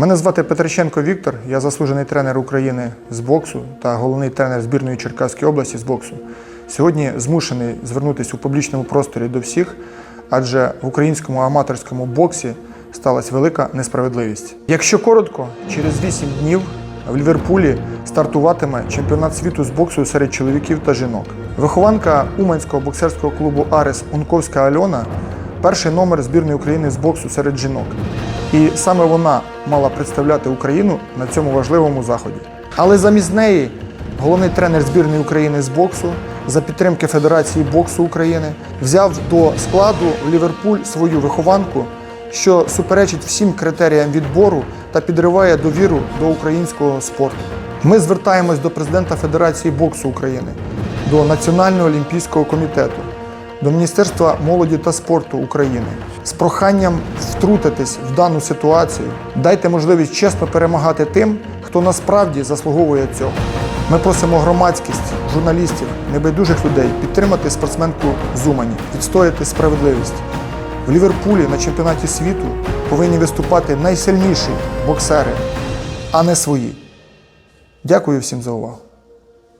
Мене звати Петриченко Віктор, я заслужений тренер України з боксу та головний тренер збірної Черкаської області з боксу. Сьогодні змушений звернутися у публічному просторі до всіх, адже в українському аматорському боксі сталася велика несправедливість. Якщо коротко, через 8 днів в Ліверпулі стартуватиме чемпіонат світу з боксу серед чоловіків та жінок. Вихованка Уманського боксерського клубу Арес Унковська Альона перший номер збірної України з боксу серед жінок. І саме вона мала представляти Україну на цьому важливому заході. Але замість неї головний тренер збірної України з боксу за підтримки Федерації боксу України взяв до складу в Ліверпуль свою вихованку, що суперечить всім критеріям відбору та підриває довіру до українського спорту. Ми звертаємось до президента Федерації боксу України, до Національного олімпійського комітету, до Міністерства молоді та спорту України з проханням втрутитись в дану ситуацію. Дайте можливість чесно перемагати тим, хто насправді заслуговує цього. Ми просимо громадськість, журналістів, небайдужих людей підтримати спортсменку з Умані, відстояти справедливість. В Ліверпулі на чемпіонаті світу повинні виступати найсильніші боксери, а не свої. Дякую всім за увагу.